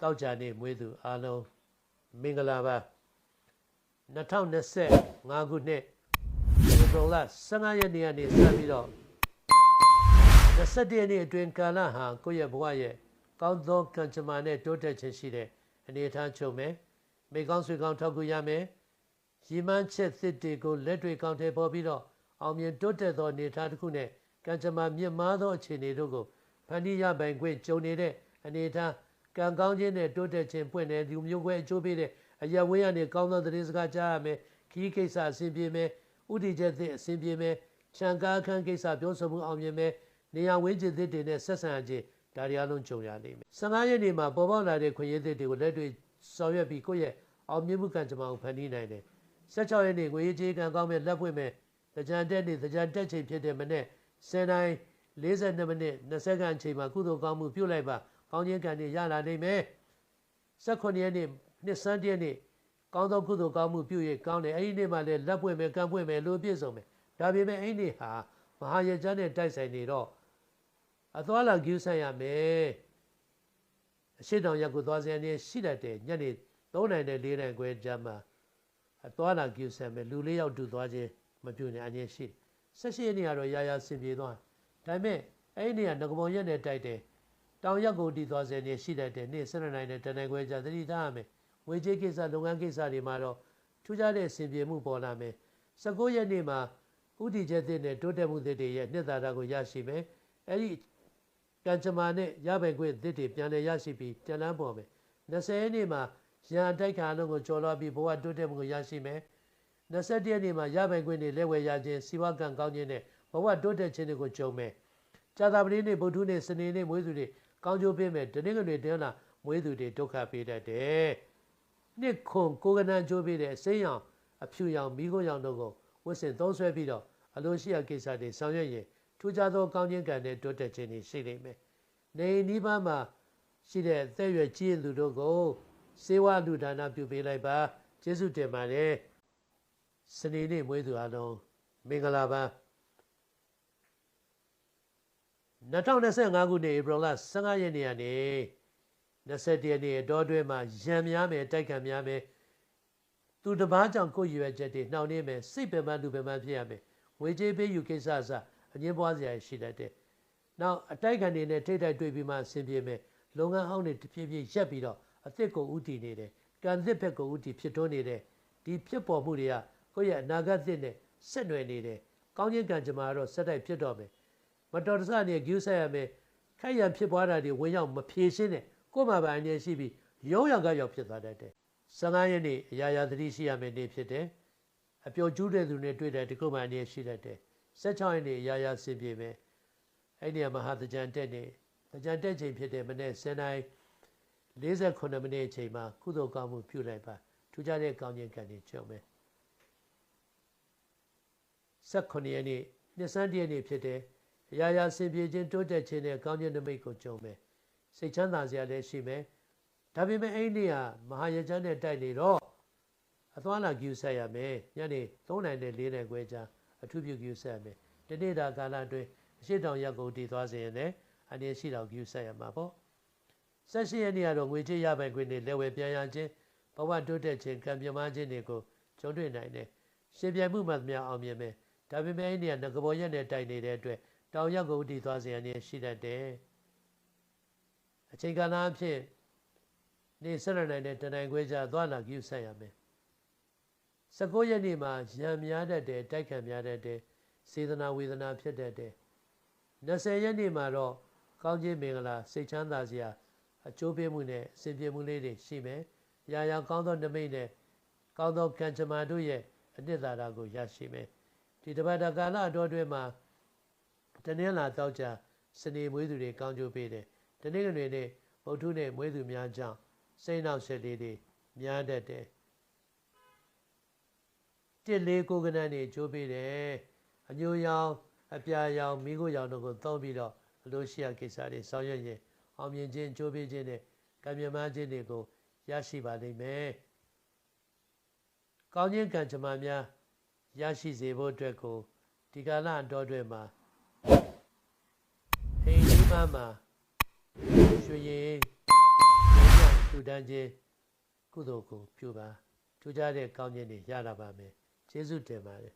တောက်ကြနေမွေးသူအားလုံးမင်္ဂလာပါ2025ခုနှစ်ဧပြီလ15ရက်နေ့ကနေစပြီးတော့21ရက်နေ့အတွင်းကာလဟာကိုယ့်ရဲ့ဘဝရဲ့ကောင်းသောကံကြမ္မာနဲ့တိုးတက်ခြင်းရှိတဲ့အနေအထားချုပ်မယ်မိကောင်းဆွေကောင်းထောက်ကူရမယ်ရည်မှန်းချက်သစ်တွေကိုလက်တွေကောင်းထဲပေါ်ပြီးတော့အောင်မြင်တိုးတက်သောအနေအထားတစ်ခုနဲ့ကံကြမ္မာမြင့်မားသောအခြေအနေတို့ကိုဖန်တီးရပိုင်ခွင့်ကြုံနေတဲ့အနေအထား ကံကောင်းခြင်းနဲ့တိုးတက်ခြင်းပွင့်တဲ့လူမျိုးခွဲအကျိုးပေးတဲ့အရာဝင်းရနေကောင်းသောသတင်းစကားကြားရမယ်ခီးကိစ္စအဆင်ပြေမယ်ဥတီချက်သစ်အဆင်ပြေမယ်ခြံကားခန်းကိစ္စပြောဆိုမှုအောင်မြင်မယ်နေရာဝင်းကျင်သစ်တွေနဲ့ဆက်ဆံခြင်းဒါတွေအလုံးကြုံရနိုင်မယ်15ရက်နေ့မှာပေါ်ပေါက်လာတဲ့ခွင့်ရသစ်တွေကိုလက်တွေ့ဆောင်ရွက်ပြီးကိုယ့်ရဲ့အောင်မြင်မှုကံကြမ္မာကိုဖန်တီးနိုင်တယ်16ရက်နေ့ငွေကြေးကံကောင်းမဲ့လက်ပွင့်မဲ့တကြံတက်နေ့တကြံတက်ချိန်ဖြစ်တဲ့မနေ့10တိုင်း42မိနစ်20ခန်းအချိန်မှာကုသိုလ်ကောင်းမှုပြုလိုက်ပါ ကောင်းခြင်းကံတွေရလာနိုင်မယ်18ရက်နေ့နှစ်စန်းတရက်နေ့ကောင်းသောကုသိုလ်ကောင်းမှုပြု၍ကောင်းတယ်အဲ့ဒီနေ့မှလည်းလက်ပွင့်မယ်ကံပွင့်မယ်လို့ပြည့်စုံမယ်ဒါပေမဲ့အဲ့ဒီနေ့ဟာမဟာရကြနဲ့တိုက်ဆိုင်နေတော့အသွားလာကျူးဆန့်ရမယ်အရှိတောင်ရက်ကိုသွားစရာနေရှိတတ်တယ်ညနေ3နိုင်နဲ့4နိုင်ခွဲကြာမှာအသွားလာကျူးဆန့်မယ်လူလေးယောက်တူသွားခြင်းမပြုနဲ့အငြင်းရှိတယ်ဆက်ရှိနေရတော့ရာရာဆင်ပြေသွားဒါပေမဲ့အဲ့ဒီနေရာငကမောရက်နဲ့တိုက်တယ် တောင်ရက်ကိုတီသွားစရာနေရှိတတ်တယ်နေ့7နိုင်နဲ့တနိုင်ခွဲကြာသတိထားရမယ်ဝေကြေးကိစ္စလုပ်ငန်းကိစ္စတွေမှာတော့ထူးခြားတဲ့ဆင်ပြေမှုပေါ်လာမယ်19ရက်နေ့မှာဥတီချက်သစ်နဲ့တိုးတက်မှုသစ်တွေရဲ့နှစ်သာရကိုရရှိမယ်အဲ့ဒီကံကြမ္မာနဲ့ရပိုင်ခွင့်သစ်တွေပြန်လည်ရရှိပြီးတန်လန်းပေါ်မယ်20ရက်နေ့မှာရန်တိုက်ခါလုံးကိုကျော်လွှားပြီးဘဝတိုးတက်မှုကိုရရှိမယ်21ရက်နေ့မှာရပိုင်ခွင့်တွေလက်ဝယ်ရခြင်းစီဝါကံကောင်းခြင်းနဲ့ဘဝတိုးတက်ခြင်းတွေကိုကြုံမယ်ကြာသပတေးနေ့ဗုဒ္ဓနေ့စနေနေ့မွေးသူတွေ ကောင်းကျိုးပေးမယ်တနင်္ဂနွေတင်းလာမွေးသူတွေဒုက္ခပေးတတ်တယ်နှစ်ခွန်ကိုကနန်ကျိုးပေးတဲ့အစိမ်းရောင်အဖြူရောင်မိခိုးရောင်တို့ကိုဝတ်ဆင်သုံးဆွဲပြီးတော့အလိုရှိရာကိစ္စတွေဆောင်ရွက်ရင်ထူးခြားသောကောင်းခြင်းကံနဲ့တိုးတက်ခြင်းတွေရှိလိမ့်မယ်နေနီးပါးမှာရှိတဲ့အသက်အရွယ်ကြီးရင်သူတို့ကိုစေဝါလူဒါနပြုပေးလိုက်ပါကျေးဇူးတင်ပါတယ်စနေနေ့မွေးသူအလုံးမင်္ဂလာပါ 2025ခုနှစ်ဧပြီလ15ရက်နေ့ကနေ21ရက်နေ့အတော်အတွင်းမှာရံများမယ်တိုက်ခံများမယ်သူတစ်ပါးကြောင့်ကိုယ်ရွယ်ချက်တွေနှောင့်နှေးမယ်စိတ်ပင်ပန်းလူပင်ပန်းဖြစ်ရမယ်ဝေကြေးပေးယူကိစ္စအစအငင်းပွားစရာရှိတတ်တယ်နောက်အတိုက်ခံတွေနဲ့ထိတ်တိုက်တွေ့ပြီးမှဆင်ပြေမယ်လုပ်ငန်းဟောင်းတွေတဖြည်းဖြည်းရက်ပြီးတော့အသစ်ကိုဥတည်နေတယ်ကံသစ်ဘက်ကိုဥတည်ဖြစ်ထွန်းနေတယ်ဒီဖြစ်ပေါ်မှုတွေကကိုယ့်ရဲ့အနာဂတ်သစ်နဲ့ဆက်နွယ်နေတယ်ကောင်းခြင်းကံကြမ္မာတော့ဆက်တိုက်ဖြစ်တော့မယ် မတော်တဆနဲ့ဂယူးဆက်ရမယ်ခိုက်ရန်ဖြစ်ပွားတာတွေဝင်ရောက်မဖြေရှင်းနဲ့ကိုယ်မှာပါအနေရှိပြီးရုံးရကရောက်ဖြစ်သွားတတ်တယ်15ရက်နေ့အရာရာသတိရှိရမယ်နေ့ဖြစ်တယ်အပျော်ကျူးတဲ့သူနဲ့တွေ့တဲ့ဒီကုမှအနေရှိတတ်တယ်16ရက်နေ့အရာရာဆင်ပြေမယ်အဲ့ဒီမဟာတကြံတက်နေတကြံတက်ချိန်ဖြစ်တဲ့မနေ့7နိုင်48မိနစ်အချိန်မှာကုသိုလ်ကောင်းမှုပြုလိုက်ပါထူးခြားတဲ့ကောင်းခြင်းကံတွေကြုံမယ်18ရက်နေ့နှစ်စန်းတရက်နေ့ဖြစ်တဲ့ အရာရာဆင်ပြေခြင်းတိုးတက်ခြင်းနဲ့ကောင်းခြင်းနမိတ်ကိုကြုံမယ်စိတ်ချမ်းသာစရာလည်းရှိမယ်ဒါပေမဲ့အဲ့ဒီဟာမဟာယကြမ်းနဲ့တိုက်နေတော့အသွားလာကျူဆက်ရမယ်ညနေ3နိုင်နဲ့4နိုင်ခွဲကြာအထူးပြုကျူဆက်ရမယ်ဒီနေ့တာကာလအတွင်းအရှိတောင်ရက်ကိုတည်သွားစေရင်လည်းအနေရှိတော်ကျူဆက်ရမှာပေါ့ဆက်ရှိရနေရတော့ငွေကြေးရပိုင်ခွင့်တွေလက်ဝယ်ပြန်ရခြင်းဘဝတိုးတက်ခြင်းကံပြမခြင်းတွေကိုကြုံတွေ့နိုင်တယ်ရှင်ပြိုင်မှုမှသမျှအောင်မြင်မယ်ဒါပေမဲ့အဲ့ဒီကငကဘောရက်နဲ့တိုက်နေတဲ့အတွက် တောင်ရက်ကိုတည်သွားစေရနေရှိတတ်တယ်အချိန်ကာလအဖြစ်နေဆက်ရနိုင်တဲ့တနိုင်ခွဲကြသွားလာကျူဆက်ရမယ်19ရက်နေ့မှာရံများတတ်တယ်တိုက်ခံများတတ်တယ်စေတနာဝေဒနာဖြစ်တတ်တယ်20ရက်နေ့မှာတော့ကောင်းခြင်းမင်္ဂလာစိတ်ချမ်းသာစရာအကျိုးပေးမှုနဲ့အစဉ်ပြေမှုလေးတွေရှိမယ်။ရာရာကောင်းသောနမိတ်နဲ့ကောင်းသောကံကြမ္မာတို့ရဲ့အနှစ်သာရကိုရရှိမယ်။ဒီတပတ်တကာလအတော်အတွင်းမှာ တနင်္လာတောက်ကြစနေမွေးသူတွေကောင်းကျိုးပေးတယ်။တနင်္ဂနွေနေ့ဗုဒ္ဓနဲ့မွေးသူများကြောင့်စိတ်နှောက်ဆက်လေးတွေများတတ်တယ်။တစ်လေးကိုကနန်းနေကျိုးပေးတယ်။အညိုရောင်အပြာရောင်မိခိုးရောင်တို့ကိုသုံးပြီးတော့အလို့ရှိရကိစ္စတွေဆောင်ရွက်ရင်အောင်မြင်ခြင်းကြိုးပေးခြင်းနဲ့ကံမြမခြင်းတွေကိုရရှိပါလိမ့်မယ်။ကောင်းခြင်းကံကြမ္မာများရရှိစေဖို့အတွက်ကိုဒီကာလအတော်အတွင်းမှာ အိမ်ဒီမှာမှာရွှေရင်ညတူလှူဒန်းခြင်းကုသိုလ်ကိုပြုပါထူးခြားတဲ့ကောင်းခြင်းတွေရလာပါမယ်ကျေးဇူးတင်ပါတယ်